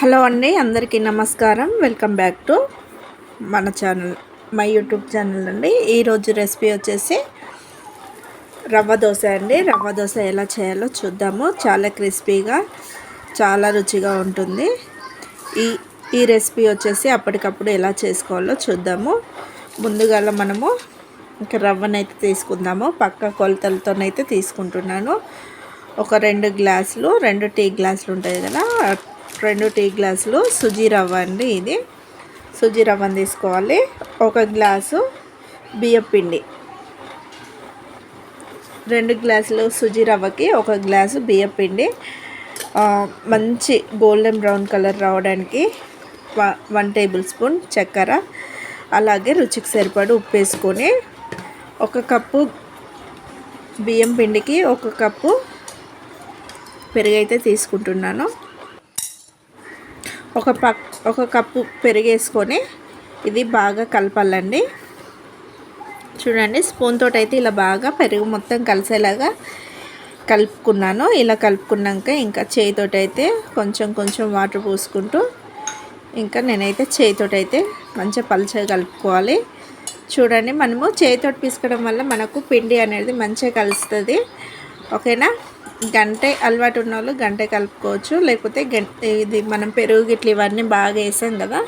Hello అండి అందరికీ నమస్కారం. వెల్కమ్ బ్యాక్ టు మన ఛానల్ మై యూట్యూబ్ ఛానల్ అండి. ఈరోజు రెసిపీ వచ్చేసి రవ్వ దోశ అండి. రవ్వ దోశ ఎలా చేయాలో చూద్దాము. చాలా క్రిస్పీగా చాలా రుచిగా ఉంటుంది. ఈ ఈ రెసిపీ వచ్చేసి అప్పటికప్పుడు ఎలా చేసుకోవాలో చూద్దాము. ముందుగా మనము ఇంకా రవ్వనైతే తీసుకుందాము. పక్క కొలతలతోనైతే తీసుకుంటున్నాను. ఒక రెండు గ్లాసులు రెండు టీ గ్లాసులు ఉంటాయి కదా రెండు టీ గ్లాసులు సుజీ రవ్వ అండి ఇది. సుజీ రవ్వని తీసుకోవాలి. ఒక గ్లాసు బియ్యం పిండి. రెండు గ్లాసులు సుజీ రవ్వకి ఒక గ్లాసు బియ్యం పిండి. మంచి గోల్డెన్ బ్రౌన్ కలర్ రావడానికి వన్ టేబుల్ స్పూన్ చక్కెర. అలాగే రుచికి సరిపడి ఉప్పు వేసుకొని ఒక కప్పు బియ్యం పిండికి ఒక కప్పు పెరుగైతే తీసుకుంటున్నాను. ఒక పక్ ఒక కప్పు పెరిగేసుకొని ఇది బాగా కలపాలండి. చూడండి స్పూన్ తోటి అయితే ఇలా బాగా పెరుగు మొత్తం కలిసేలాగా కలుపుకున్నాను. ఇలా కలుపుకున్నాక ఇంకా చేయితోటి అయితే కొంచెం కొంచెం వాటర్ పోసుకుంటూ ఇంకా నేనైతే చేయితోటి అయితే మంచిగా పలుచగా కలుపుకోవాలి. చూడండి మనము చేయితోటి పీసుకోవడం వల్ల మనకు పిండి అనేది మంచిగా కలుస్తుంది. ఓకేనా? గంటే అలవాటు ఉన్న వాళ్ళు గంటే కలుపుకోవచ్చు. లేకపోతే ఇది మనం పెరుగు గిట్ల ఇవన్నీ బాగా వేసాం కదా.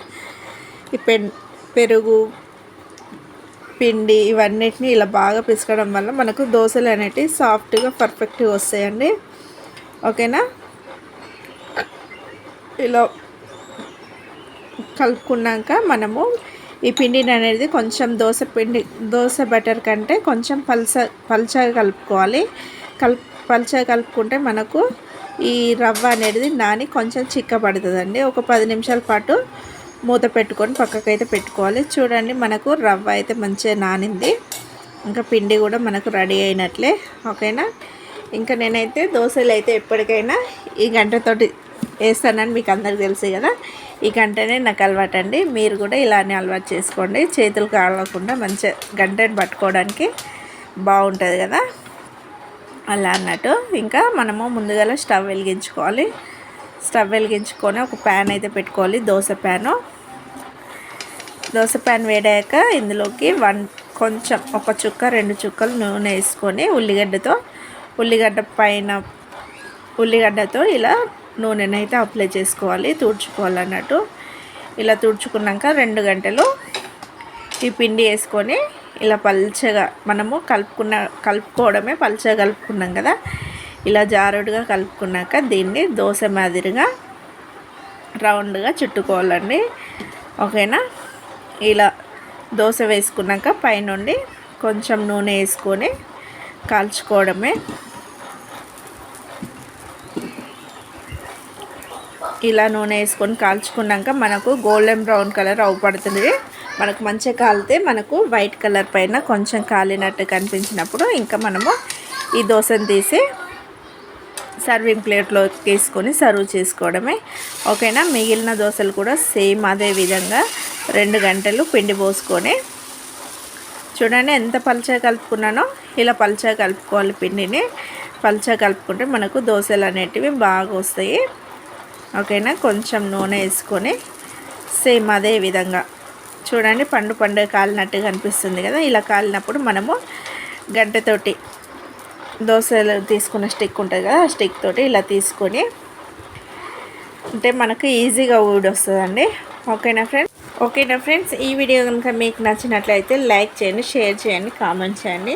ఈ పెన్ పెరుగు పిండి ఇవన్నిటిని ఇలా బాగా పిసకడం వల్ల మనకు దోశలు అనేటివి సాఫ్ట్గా పర్ఫెక్ట్గా వస్తాయండి. ఓకేనా? ఇలా కలుపుకున్నాక మనము ఈ పిండిని అనేది కొంచెం దోశ పిండి దోశ బటర్ కంటే కొంచెం పల్స పల్చగా కలుపుకోవాలి. కలుపు పలుచగా కలుపుకుంటే మనకు ఈ రవ్వ అనేది నాని కొంచెం చిక్కబడుతుందండి. ఒక పది నిమిషాల పాటు మూత పెట్టుకొని పక్కకైతే పెట్టుకోవాలి. చూడండి మనకు రవ్వ అయితే మంచిగా నానింది. ఇంకా పిండి కూడా మనకు రెడీ అయినట్లే. ఓకేనా? ఇంకా నేనైతే దోశలు అయితే ఎప్పటికైనా ఈ గంటతోటి వేస్తానని మీకు అందరికి తెలుసు కదా. ఈ గంటనే నాకు అలవాటు అండి. మీరు కూడా ఇలానే అలవాటు చేసుకోండి. చేతులు కాలకుండా మంచిగా గంటని పట్టుకోవడానికి బాగుంటుంది కదా. అలా అన్నట్టు. ఇంకా మనము ముందుగా స్టవ్ వెలిగించుకోవాలి. స్టవ్ వెలిగించుకొని ఒక ప్యాన్ అయితే పెట్టుకోవాలి. దోశ ప్యాను. దోశ ప్యాన్ వేడాక ఇందులోకి వన్ కొంచెం ఒక చుక్క రెండు చుక్కలు నూనె వేసుకొని ఉల్లిగడ్డతో ఉల్లిగడ్డ పైన ఉల్లిగడ్డతో ఇలా నూనెను అయితే అప్లై చేసుకోవాలి తుడుచుకోవాలి అన్నట్టు. ఇలా తుడుచుకున్నాక రెండు గంటలు ఈ పిండి వేసుకొని ఇలా పల్చగా మనము కలుపుకున్న కలుపుకోవడమే పల్చగా కలుపుకున్నాం కదా. ఇలా జారుడుగా కలుపుకున్నాక దీన్ని దోశ మాదిరిగా రౌండ్గా చుట్టుకోవాలండి. ఓకేనా? ఇలా దోశ వేసుకున్నాక పైనుండి కొంచెం నూనె వేసుకొని కాల్చుకోవడమే. ఇలా నూనె వేసుకొని కాల్చుకున్నాక మనకు గోల్డెన్ బ్రౌన్ కలర్ అవుపడుతుంది మనకు మంచిగా కాలితే మనకు వైట్ కలర్ పైన కొంచెం కాలినట్టు కనిపించినప్పుడు ఇంకా మనము ఈ దోశను తీసి సర్వింగ్ ప్లేట్లో తీసుకొని సర్వ్ చేసుకోవడమే. ఓకేనా? మిగిలిన దోశలు కూడా సేమ్ అదే విధంగా రెండు గంటలు పిండి పోసుకొని చూడండి ఎంత పలుచగా కలుపుకున్నానో. ఇలా పల్చగా కలుపుకోవాలి పిండిని. పల్చగా కలుపుకుంటే మనకు దోశలు అనేటివి బాగా వస్తాయి. ఓకేనా? కొంచెం నూనె వేసుకొని సేమ్ అదే విధంగా చూడండి పండు పండు కాలినట్టుగా అనిపిస్తుంది కదా. ఇలా కాలినప్పుడు మనము గంటతోటి దోశలు తీసుకున్న స్టిక్ ఉంటుంది కదా ఆ స్టిక్ తోటి ఇలా తీసుకొని అంటే మనకు ఈజీగా ఊడి వస్తుందండి. ఓకేనా ఫ్రెండ్స్? ఓకేనా ఫ్రెండ్స్? ఈ వీడియో కనుక మీకు నచ్చినట్లయితే లైక్ చేయండి షేర్ చేయండి కామెంట్ చేయండి.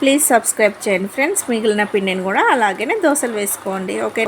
ప్లీజ్ సబ్స్క్రైబ్ చేయండి ఫ్రెండ్స్. మిగిలిన పిండిని కూడా అలాగే దోశలు వేసుకోండి. ఓకే